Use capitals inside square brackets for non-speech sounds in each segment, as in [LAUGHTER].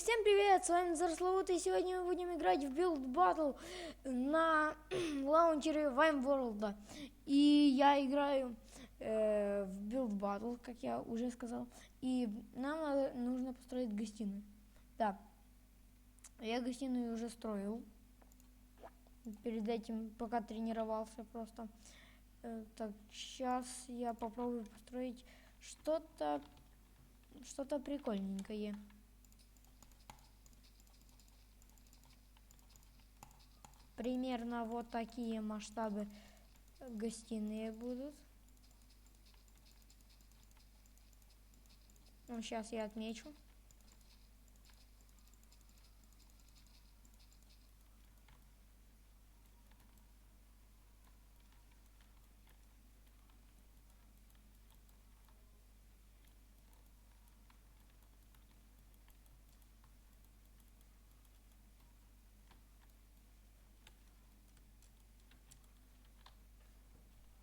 всем привет, с вами Зарсловут, и сегодня мы будем играть в Build Battle на [CLEARS THROAT] лаунчере World. И я играю э, в Build Battle, как я уже сказал, и нам надо, нужно построить гостиную. Да, я гостиную уже строил, перед этим пока тренировался просто. Э, так, сейчас я попробую построить что-то, что-то прикольненькое. Примерно вот такие масштабы гостиные будут. Ну, сейчас я отмечу.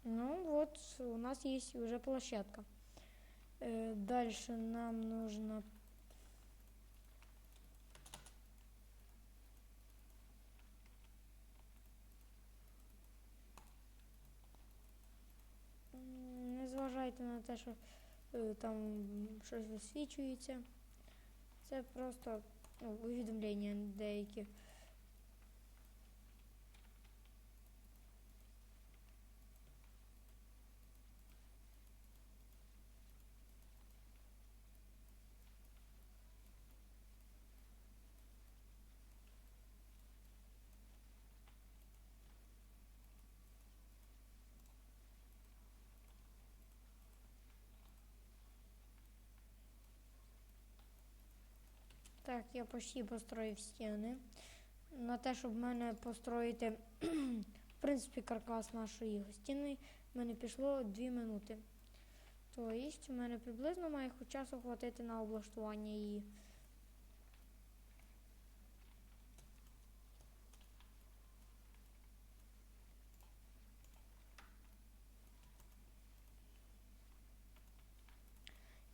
Ну вот, у нас есть уже площадка. Э, дальше нам нужно... Не зважайте на те, що е, там щось висвічується. Це просто ну, увідомлення деякі. Так, я почти построїв стіни. На те, щоб в мене построїти, в принципі, каркас нашої стіни, в мене пішло 2 минути. Тобто, в мене приблизно має часу хватити на облаштування її.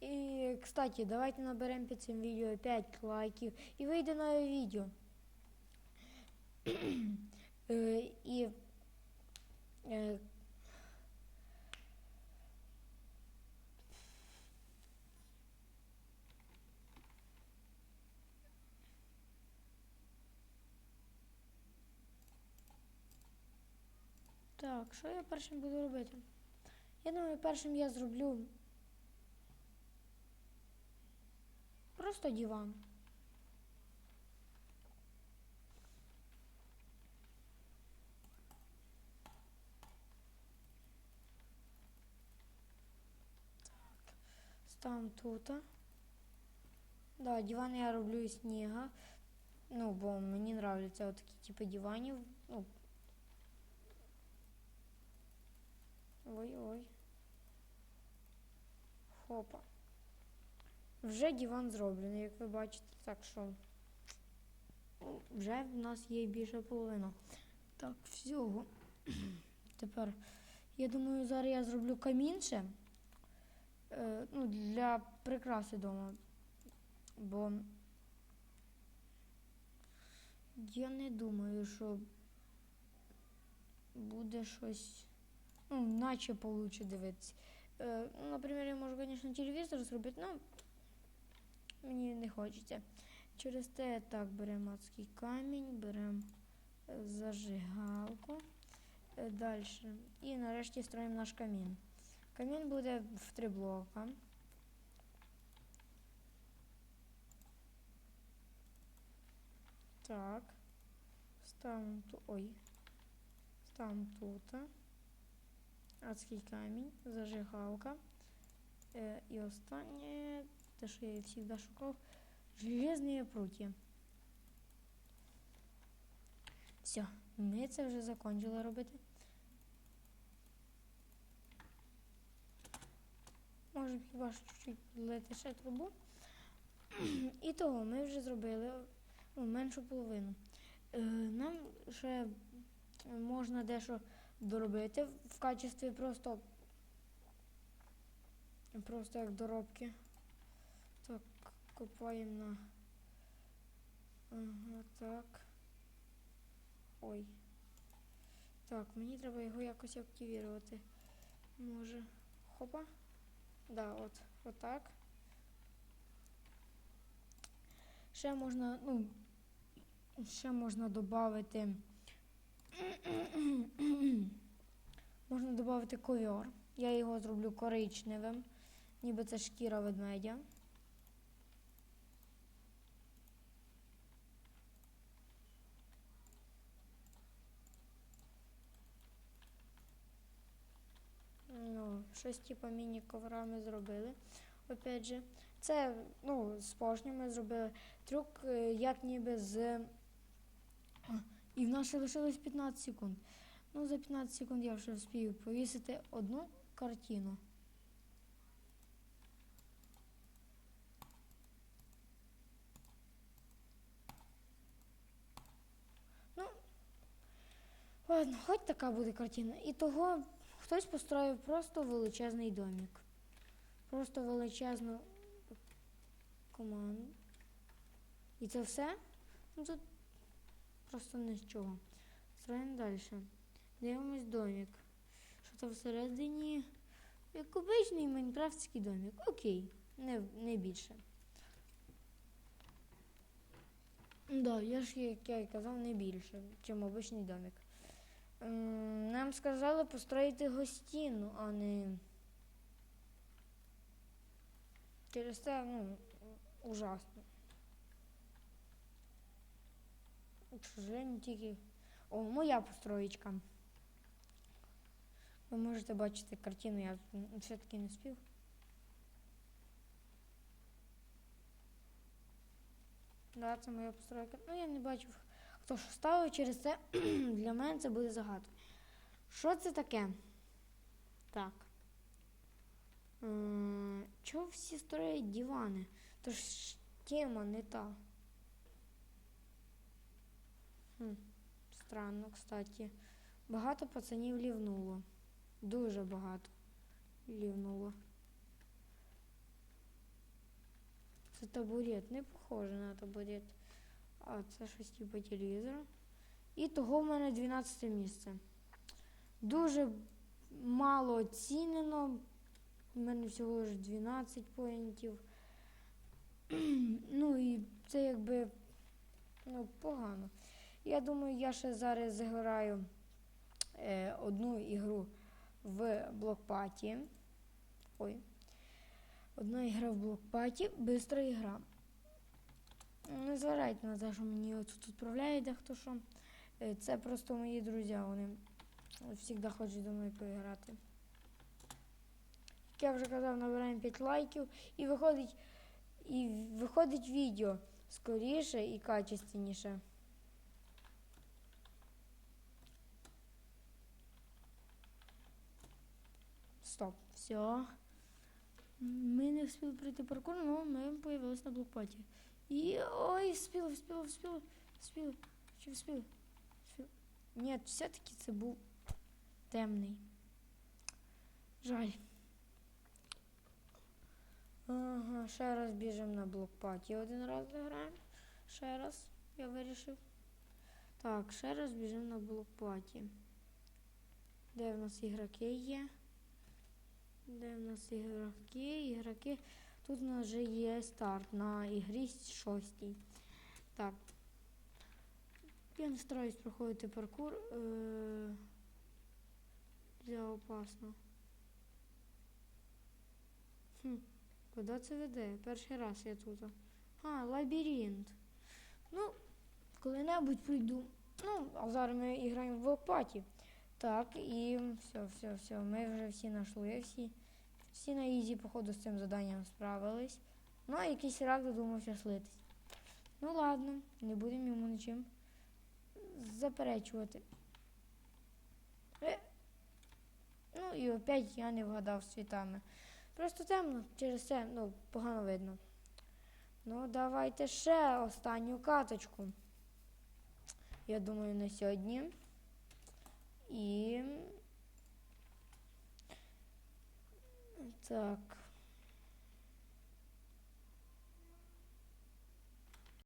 И, кстати, давайте наберем під цим відео 5 лайків і вийде нове відео. [CLEARS THROAT] Е, І е, Так, що я першим буду робити? Я думаю, першим я зроблю Просто диван. Так, ставим тут. Да, диван я роблю із снега. Ну, бо мені нравляться от такі типи диванів. Ну. Ой-ой. Хопа. Вже диван зроблений, як ви бачите, так що вже в нас є більше половина. Так, всього. [CLEARS THROAT] Тепер, я думаю, зараз я зроблю камінше е, ну, для прикраси вдома. Бо я не думаю, що буде щось, ну, наче получше дивитися. Е, ну, наприклад, я можу, звісно, телевізор зробити, але мені не хочеться. Через те так беремо адський камінь, беремо е, зажигалку. Е, Далі. І нарешті строїмо наш камін. Камін буде в три блока. Так. Ставимо тут. Ой. Ставимо тут. Адський камінь, зажигалка. Е, І останнє те, що я завжди шукав, железні прутья. Все, ми це вже закончили робити. Можемо хіба що чуть-чуть лити ще трубу. І того ми вже зробили ну, меншу половину. Е, нам ще можна дещо доробити в качестві просто, просто як доробки. Так, копаємо на Так. Ой. Так, мені треба його якось активувати. Може. Хопа. Да, от. Отак. Ще можна, ну, ще можна додати. [COUGHS] можна додати ковер. Я його зроблю коричневим, ніби це шкіра ведмедя. Ну, щось типу міні-ковра ми зробили. Опять же, це ну, з поршня ми зробили трюк, е, як ніби з. І в нас ще лишилось 15 секунд. Ну, за 15 секунд я вже вспію повісити одну картину. Ну, ладно, хоч така буде картина. І того хтось построїв просто величезний домик. Просто величезну команду. І це все? Ну тут просто нічого. Строїмо далі. Дивимось домик. Що там всередині? Як обичний майнкрафтський домик. Окей, не, не більше. Да, я ж, як я і казав, не більше, ніж обичний домик. Нам сказали построїти гостіну, а не. Через це, ну, ужасно. К сожалению, тільки. О, моя построєчка. Ви можете бачити картину, я все-таки не спів. Да, це моя постройка. Ну, я не бачив, хто що ставив, через це [CLEARS THROAT] для мене це буде загадкою. Що це таке? Так. Чого всі строять дивани? То ж тема не та. Хм, странно, кстати. Багато пацанів лівнуло. Дуже багато лівнуло. Це табурет, не похоже на табурет. А це щось типу телевізора. І того в мене 12 місце. Дуже мало оцінено. У мене всього лише 12 поінтів. [CLEARS THROAT] ну і це якби ну, погано. Я думаю, я ще зараз заграю е, одну ігру в блокпаті. Ой. Одна ігра в блокпаті, бистра ігра. Не зважайте на те, що мені тут відправляє дехто що. Е, Це просто мої друзі, вони завжди хочуть зі мною поіграти. Як я вже казав, набираємо 5 лайків і виходить, і виходить відео скоріше і качественніше. Стоп, все. Ми не встигли пройти паркур, але ми появилися на блокпоті. І ой, вспіли, вспіли, вспіли. Чи вспіли? Вспіли. Ні, все-таки це був темний. Жаль. Ага, ще раз біжимо на блокпаті. Один раз заграємо. Ще раз, я вирішив. Так, ще раз біжимо на блокпаті. Де в нас ігроки є? Де в нас ігроки? Ігроки. Тут у нас вже є старт на ігрі шостій. Так. Я не стараюсь проходити паркур. Е- Для опасно. Хм, куди це веде? Перший раз я тут. А, лабіринт. Ну, коли-небудь прийду. Ну, а зараз ми граємо в блокпаті. Так, і все, все, все. Ми вже всі знайшли, всі. Всі на ізі, походу, з цим заданням справились. Ну, а якийсь рак додумався слитись. Ну ладно, не будемо йому нічим заперечувати. Е. Ну і опять я не вгадав з цвітами. Просто темно, через це ну, погано видно. Ну, давайте ще останню каточку. Я думаю, на сьогодні. І. Так.